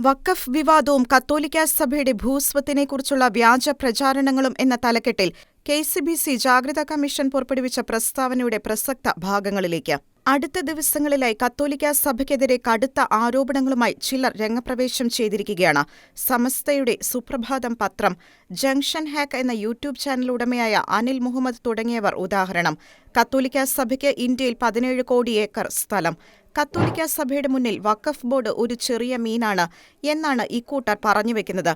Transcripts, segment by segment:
വഖഫ് വിവാദവും കത്തോലിക്കാ സഭയുടെ ഭൂസ്വത്തിനെക്കുറിച്ചുള്ള വ്യാജ പ്രചാരണങ്ങളും എന്ന തലക്കെട്ടിൽ കെ സി ബി സി ജാഗ്രതാ കമ്മീഷൻ പുറപ്പെടുവിച്ച പ്രസ്താവനയുടെ പ്രസക്ത ഭാഗങ്ങളിലേക്ക്. അടുത്ത ദിവസങ്ങളിലായി കത്തോലിക്കാ സഭയ്ക്കെതിരെ കടുത്ത ആരോപണങ്ങളുമായി ചിലർ രംഗപ്രവേശം ചെയ്തിരിക്കുകയാണ്. സമസ്തയുടെ സുപ്രഭാതം പത്രം ജംഗ്ഷൻ ഹാക്ക് എന്ന യൂട്യൂബ് ചാനൽ ഉടമയായ അനിൽ മുഹമ്മദ് തുടങ്ങിയവർ ഉദാഹരണം. കത്തോലിക്കാ സഭയ്ക്ക് ഇന്ത്യയിൽ പതിനേഴ് കോടി ഏക്കർ സ്ഥലം. കത്തോലിക്കാ സഭയുടെ മുന്നിൽ വഖഫ് ബോർഡ് ഒരു ചെറിയ മീനാണ് എന്നാണ് ഇക്കൂട്ടർ പറഞ്ഞുവെക്കുന്നത്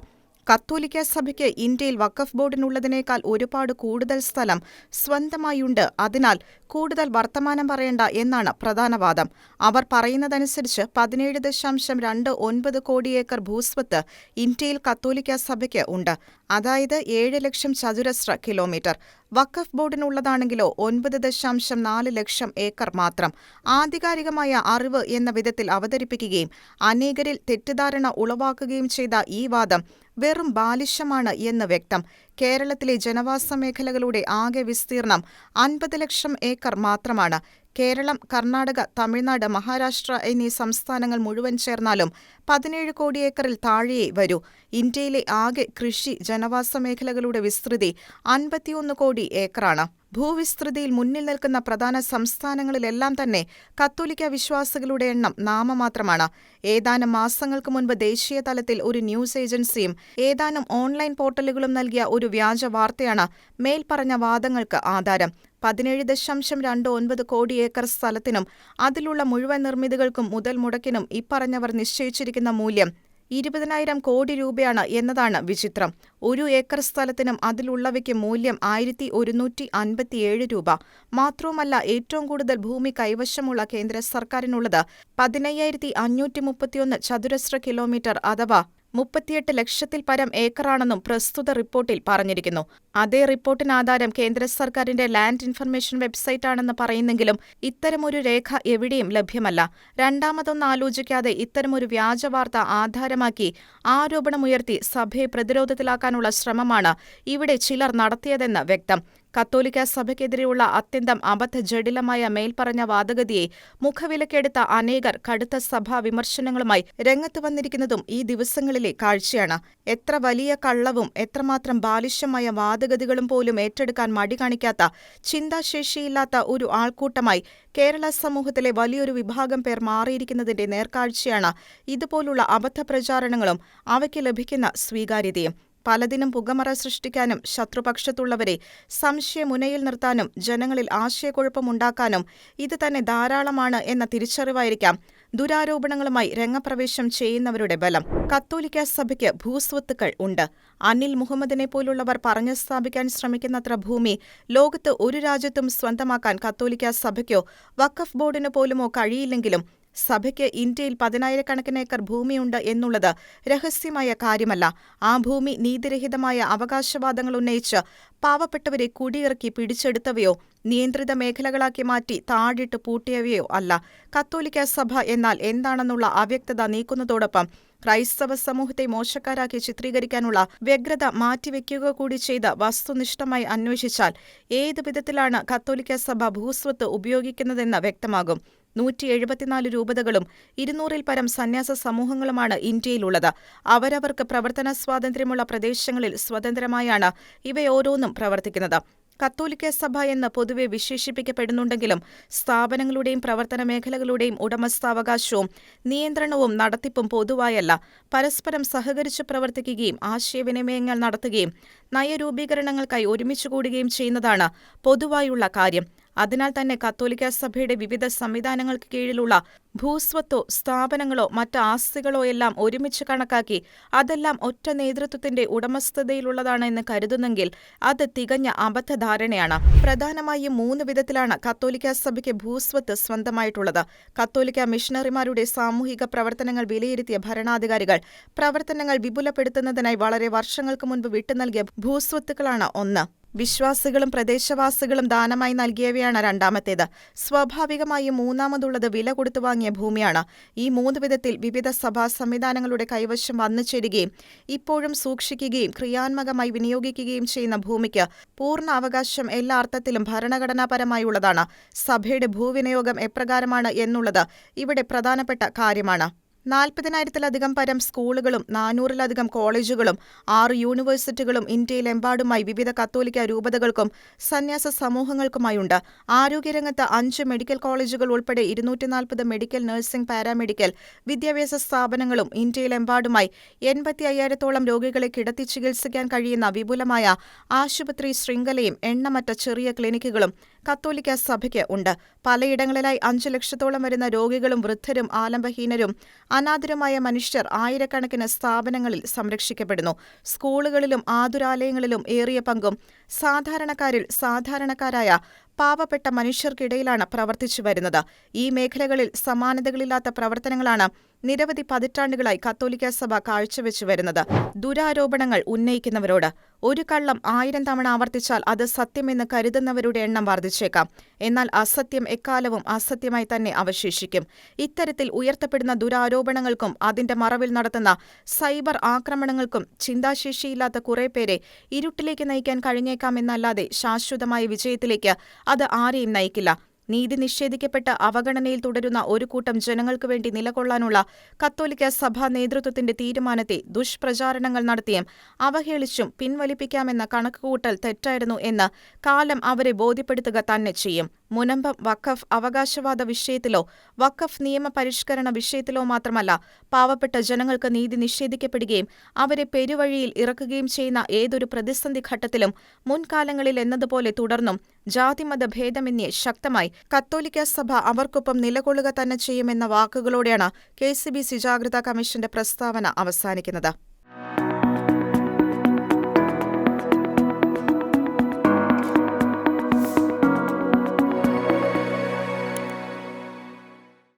കത്തോലിക്കാ സഭയ്ക്ക് ഇന്ത്യയിൽ വഖഫ് ബോർഡിനുള്ളതിനേക്കാൾ ഒരുപാട് കൂടുതൽ സ്ഥലം സ്വന്തമായുണ്ട്. അതിനാൽ കൂടുതൽ വർത്തമാനം പറയേണ്ട എന്നാണ് പ്രധാന വാദം. അവർ പറയുന്നതനുസരിച്ച് പതിനേഴ് ദശാംശം രണ്ട് ഒൻപത് കോടി ഏക്കർ ഭൂസ്വത്ത് ഇന്ത്യയിൽ കത്തോലിക്ക സഭയ്ക്ക് ഉണ്ട്. അതായത് ഏഴ് ലക്ഷം ചതുരശ്ര കിലോമീറ്റർ. വഖഫ് ബോർഡിനുള്ളതാണെങ്കിലോ ഒൻപത് ദശാംശം നാല് ലക്ഷം ഏക്കർ മാത്രം. ആധികാരികമായ അറിവ് എന്ന വിധത്തിൽ അവതരിപ്പിക്കുകയും അനേകരിൽ തെറ്റിദ്ധാരണ ഉളവാക്കുകയും ചെയ്ത ഈ വാദം വെറും ബാലിശമാണ് എന്ന് വ്യക്തം. കേരളത്തിലെ ജനവാസ മേഖലകളുടെ ആകെ വിസ്തീർണം അൻപത് ലക്ഷം ഏക്കർ മാത്രമാണ്. കേരളം കർണാടക തമിഴ്നാട് മഹാരാഷ്ട്ര എന്നീ സംസ്ഥാനങ്ങൾ മുഴുവൻ ചേർന്നാലും പതിനേഴ് കോടി ഏക്കറിൽ താഴെയേ വരൂ. ഇന്ത്യയിലെ ആകെ കൃഷി ജനവാസ മേഖലകളുടെ വിസ്തൃതി അൻപത്തിയൊന്ന് കോടി ഏക്കറാണ്. ഭൂവിസ്തൃതിയിൽ മുന്നിൽ നിൽക്കുന്ന പ്രധാന സംസ്ഥാനങ്ങളിലെല്ലാം തന്നെ കത്തോലിക്ക വിശ്വാസികളുടെ എണ്ണം നാമമാത്രമാണ്. ഏതാനും മാസങ്ങൾക്ക് മുൻപ് ദേശീയ തലത്തിൽ ഒരു ന്യൂസ് ഏജൻസിയും ഏതാനും ഓൺലൈൻ പോർട്ടലുകളും നൽകിയ ഒരു വ്യാജ വാർത്തയാണ് മേൽപ്പറഞ്ഞ വാദങ്ങൾക്ക് ആധാരം. പതിനേഴ് ദശാംശം രണ്ട് ഒൻപത് കോടി ഏക്കർ സ്ഥലത്തിനും അതിലുള്ള മുഴുവൻ നിർമ്മിതികൾക്കും മുതൽ മുടക്കിനും ഇപ്പറഞ്ഞവർ നിശ്ചയിച്ചിരിക്കുന്ന മൂല്യം ഇരുപതിനായിരം കോടി രൂപയാണ് എന്നതാണ് വിചിത്രം. ഒരു ഏക്കർ സ്ഥലത്തിനും അതിലുള്ളവയ്ക്ക് മൂല്യം ആയിരത്തി ഒരുന്നൂറ്റി അൻപത്തിയേഴ് രൂപ. മാത്രവുമല്ല ഏറ്റവും കൂടുതൽ ഭൂമി കൈവശമുള്ള കേന്ദ്ര സർക്കാരിനുള്ളത് പതിനയ്യായിരത്തി അഞ്ഞൂറ്റി മുപ്പത്തിയൊന്ന് ചതുരശ്ര കിലോമീറ്റർ അഥവാ മുപ്പത്തിയെട്ട് ലക്ഷത്തിൽ പരം ഏക്കറാണെന്നും പ്രസ്തുത റിപ്പോർട്ടിൽ പറഞ്ഞിരിക്കുന്നു. അതേ റിപ്പോർട്ടിനാധാരം കേന്ദ്ര സർക്കാരിന്റെ ലാൻഡ് ഇൻഫർമേഷൻ വെബ്സൈറ്റാണെന്ന് പറയുന്നെങ്കിലും ഇത്തരമൊരു രേഖ എവിടെയും ലഭ്യമല്ല. രണ്ടാമതൊന്നും ആലോചിക്കാതെ ഇത്തരമൊരു വ്യാജവാർത്ത ആധാരമാക്കി ആരോപണമുയർത്തി സഭയെ പ്രതിരോധത്തിലാക്കാനുള്ള ശ്രമമാണ് ഇവിടെ ചിലർ നടത്തിയതെന്ന് വ്യക്തം. കത്തോലിക്ക സഭയ്ക്കെതിരെയുള്ള അത്യന്തം അബദ്ധ ജടിലമായ മേൽപ്പറഞ്ഞ വാദഗതിയെ മുഖവിലക്കെടുത്ത അനേകർ കടുത്ത സഭാ വിമർശനങ്ങളുമായി രംഗത്ത് വന്നിരിക്കുന്നതും ഈ ദിവസങ്ങളിലെ കാഴ്ചയാണ്. എത്ര വലിയ കള്ളവും എത്രമാത്രം ബാലിശമായ വാദഗതികളും പോലും ഏറ്റെടുക്കാൻ മടി കാണിക്കാത്ത ചിന്താശേഷിയില്ലാത്ത ഒരു ആൾക്കൂട്ടമായി കേരള സമൂഹത്തിലെ വലിയൊരു വിഭാഗം പേർ മാറിയിരിക്കുന്നതിന്റെ നേർക്കാഴ്ചയാണ് ഇതുപോലുള്ള അബദ്ധ പ്രചാരണങ്ങളും അവയ്ക്ക് ലഭിക്കുന്ന സ്വീകാര്യതയും. പലതിനും പുകമറ സൃഷ്ടിക്കാനും ശത്രുപക്ഷത്തുള്ളവരെ സംശയമുനയിൽ നിർത്താനും ജനങ്ങളിൽ ആശയക്കുഴപ്പമുണ്ടാക്കാനും ഇത് തന്നെ ധാരാളമാണ് എന്ന തിരിച്ചറിവായിരിക്കാം ദുരാരോപണങ്ങളുമായി രംഗപ്രവേശം ചെയ്യുന്നവരുടെ ബലം. കത്തോലിക്ക സഭയ്ക്ക് ഭൂസ്വത്തുക്കൾ ഉണ്ട്. അനിൽ മുഹമ്മദിനെ പോലുള്ളവർ പറഞ്ഞു സ്ഥാപിക്കാൻ ശ്രമിക്കുന്നത്ര ഭൂമി ലോകത്ത് ഒരു രാജ്യത്തും സ്വന്തമാക്കാൻ കത്തോലിക്ക സഭയ്ക്കോ വഖഫ് ബോർഡിനു പോലുമോ കഴിയില്ലെങ്കിലും സഭയ്ക്ക് ഇന്ത്യയിൽ പതിനായിരക്കണക്കിന് ഏക്കർ ഭൂമിയുണ്ട് എന്നുള്ളത് രഹസ്യമായ കാര്യമല്ല. ആ ഭൂമി നീതിരഹിതമായ അവകാശവാദങ്ങൾ ഉന്നയിച്ച് പാവപ്പെട്ടവരെ കുടിയിറക്കി പിടിച്ചെടുത്തവയോ നിയന്ത്രിത മേഖലകളാക്കി മാറ്റി താഴിട്ട് പൂട്ടിയവയോ അല്ല. കത്തോലിക്ക സഭ എന്നാൽ എന്താണെന്നുള്ള അവ്യക്തത നീക്കുന്നതോടൊപ്പം ക്രൈസ്തവ സമൂഹത്തെ മോശക്കാരാക്കി ചിത്രീകരിക്കാനുള്ള വ്യഗ്രത മാറ്റിവെക്കുക കൂടി ചെയ്ത് വസ്തുനിഷ്ഠമായി അന്വേഷിച്ചാൽ ഏത് വിധത്തിലാണ് കത്തോലിക്ക സഭ ഭൂസ്വത്ത് ഉപയോഗിക്കുന്നതെന്ന് വ്യക്തമാകും. നൂറ്റി എഴുപത്തിനാല് രൂപതകളും ഇരുന്നൂറിൽ പരം സന്യാസ സമൂഹങ്ങളുമാണ് ഇന്ത്യയിലുള്ളത്. അവരവർക്ക് പ്രവർത്തന സ്വാതന്ത്ര്യമുള്ള പ്രദേശങ്ങളിൽ സ്വതന്ത്രമായാണ് ഇവയോരോന്നും പ്രവർത്തിക്കുന്നത്. കത്തോലിക്ക സഭ എന്ന് പൊതുവെ വിശേഷിപ്പിക്കപ്പെടുന്നുണ്ടെങ്കിലും സ്ഥാപനങ്ങളുടെയും പ്രവർത്തന മേഖലകളുടെയും ഉടമസ്ഥാവകാശവും നിയന്ത്രണവും നടത്തിപ്പും പൊതുവായല്ല. പരസ്പരം സഹകരിച്ച് പ്രവർത്തിക്കുകയും ആശയവിനിമയങ്ങൾ നടത്തുകയും നയരൂപീകരണങ്ങൾക്കായി ഒരുമിച്ചുകൂടുകയും ചെയ്യുന്നതാണ് പൊതുവായുള്ള കാര്യം. അതിനാൽ തന്നെ കത്തോലിക്ക സഭയുടെ വിവിധ സംവിധാനങ്ങൾക്ക് കീഴിലുള്ള ഭൂസ്വത്തോ സ്ഥാപനങ്ങളോ മറ്റ് ആസ്തികളോ എല്ലാം ഒരുമിച്ച് കണക്കാക്കി അതെല്ലാം ഒറ്റ നേതൃത്വത്തിന്റെ ഉടമസ്ഥതയിലുള്ളതാണ് എന്ന് കരുതുന്നെങ്കിൽ അത് തികഞ്ഞ അബദ്ധധാരണയാണ്. പ്രധാനമായും മൂന്ന് വിധത്തിലാണ് കത്തോലിക്ക സഭയ്ക്ക് ഭൂസ്വത്ത് സ്വന്തമായിട്ടുള്ളത്. കത്തോലിക്ക മിഷണറിമാരുടെ സാമൂഹിക പ്രവർത്തനങ്ങൾ വിലയിരുത്തിയ ഭരണാധികാരികൾ പ്രവർത്തനങ്ങൾ വിപുലപ്പെടുത്തുന്നതിനായി വളരെ വർഷങ്ങൾക്ക് മുൻപ് വിട്ടു നൽകിയ ഭൂസ്വത്തുക്കളാണ് ഒന്ന്. വിശ്വാസികളും പ്രദേശവാസികളും ദാനമായി നൽകിയവയാണ് രണ്ടാമത്തേത്. സ്വാഭാവികമായും മൂന്നാമതുള്ളത് വില കൊടുത്തു വാങ്ങിയ ഭൂമിയാണ്. ഈ മൂന്ന് വിധത്തിൽ വിവിധ സഭാ സംവിധാനങ്ങളുടെ കൈവശം വന്നു ചേരുകയും ഇപ്പോഴും സൂക്ഷിക്കുകയും ക്രിയാത്മകമായി വിനിയോഗിക്കുകയും ചെയ്യുന്ന ഭൂമിക്ക് പൂർണ അവകാശം എല്ലാ അർത്ഥത്തിലും ഭരണഘടനാപരമായുള്ളതാണ്. സഭയുടെ ഭൂവിനിയോഗം എപ്രകാരമാണ് എന്നുള്ളത് ഇവിടെ പ്രധാനപ്പെട്ട കാര്യമാണ്. നാൽപ്പതിനായിരത്തിലധികം പരം സ്കൂളുകളും നാനൂറിലധികം കോളേജുകളും ആറ് യൂണിവേഴ്സിറ്റികളും ഇന്ത്യയിലെമ്പാടുമായി വിവിധ കത്തോലിക്ക രൂപതകൾക്കും സന്യാസ സമൂഹങ്ങൾക്കുമായുണ്ട്. ആരോഗ്യരംഗത്ത് അഞ്ച് മെഡിക്കൽ കോളേജുകൾ ഉൾപ്പെടെ ഇരുന്നൂറ്റിനാൽപ്പത് മെഡിക്കൽ നഴ്സിംഗ് പാരാമെഡിക്കൽ വിദ്യാഭ്യാസ സ്ഥാപനങ്ങളും ഇന്ത്യയിലെമ്പാടുമായി എൺപത്തി അയ്യായിരത്തോളം രോഗികളെ കിടത്തി ചികിത്സിക്കാൻ കഴിയുന്ന വിപുലമായ ആശുപത്രി ശൃംഖലയും എണ്ണമറ്റ ചെറിയ ക്ലിനിക്കുകളും കത്തോലിക്ക സഭയ്ക്ക് ഉണ്ട്. പലയിടങ്ങളിലായി അഞ്ചു ലക്ഷത്തോളം വരുന്ന രോഗികളും വൃദ്ധരും ആലംബഹീനരും അനാഥരുമായ മനുഷ്യർ ആയിരക്കണക്കിന് സ്ഥാപനങ്ങളിൽ സംരക്ഷിക്കപ്പെടുന്നു. സ്കൂളുകളിലും ആതുരാലയങ്ങളിലും ഏറിയ പങ്കും സാധാരണക്കാരിൽ സാധാരണക്കാരായ പാവപ്പെട്ട മനുഷ്യർക്കിടയിലാണ് പ്രവർത്തിച്ചു വരുന്നത് ഈ മേഖലകളിൽ സമാനതകളില്ലാത്ത പ്രവർത്തനങ്ങളാണ് നിരവധി പതിറ്റാണ്ടുകളായി കത്തോലിക്ക സഭ കാഴ്ചവെച്ചു വരുന്നത്. ദുരാരോപണങ്ങൾ ഉന്നയിക്കുന്നവരോട് ഒരു കള്ളം ആയിരം തവണ ആവർത്തിച്ചാൽ അത് സത്യമെന്ന് കരുതുന്നവരുടെ എണ്ണം വർദ്ധിച്ചേക്കാം. എന്നാൽ അസത്യം എക്കാലവും അസത്യമായി തന്നെ അവശേഷിക്കും. ഇത്തരത്തിൽ ഉയർത്തപ്പെടുന്ന ദുരാരോപണങ്ങൾക്കും അതിന്റെ മറവിൽ നടത്തുന്ന സൈബർ ആക്രമണങ്ങൾക്കും ചിന്താശേഷിയില്ലാത്ത കുറെ പേരെ ഇരുട്ടിലേക്ക് നയിക്കാൻ കഴിഞ്ഞേക്കാമെന്നല്ലാതെ ശാശ്വതമായ വിജയത്തിലേക്ക് അത് ആരെയും നയിക്കില്ല. നീതി നിഷേധിക്കപ്പെട്ട് അവഗണനയിൽ തുടരുന്ന ഒരു കൂട്ടം ജനങ്ങൾക്കു വേണ്ടി നിലകൊള്ളാനുള്ള കത്തോലിക്ക സഭാ നേതൃത്വത്തിന്റെ തീരുമാനത്തെ ദുഷ്പ്രചാരണങ്ങൾ നടത്തിയും അവഹേളിച്ചും പിൻവലിപ്പിക്കാമെന്ന കണക്കുകൂട്ടൽ തെറ്റായിരുന്നു എന്ന് കാലം അവരെ ബോധ്യപ്പെടുത്തുക തന്നെ ചെയ്യും. മുനമ്പം വഖഫ് അവകാശവാദ വിഷയത്തിലോ വഖഫ് നിയമ പരിഷ്കരണ വിഷയത്തിലോ മാത്രമല്ല പാവപ്പെട്ട ജനങ്ങൾക്ക് നീതി നിഷേധിക്കപ്പെടുകയും അവരെ പെരുവഴിയിൽ ഇറക്കുകയും ചെയ്യുന്ന ഏതൊരു പ്രതിസന്ധി ഘട്ടത്തിലും മുൻകാലങ്ങളിൽ എന്നതുപോലെ തുടർന്നും ജാതിമത ഭേദമന്യേ ശക്തമായി കത്തോലിക്ക സഭ അവർക്കൊപ്പം നിലകൊള്ളുക തന്നെ ചെയ്യുമെന്ന വാക്കുകളോടെയാണ് കെ സി ബി സി ജാഗ്രതാ കമ്മീഷന്റെ പ്രസ്താവന അവസാനിക്കുന്നത്.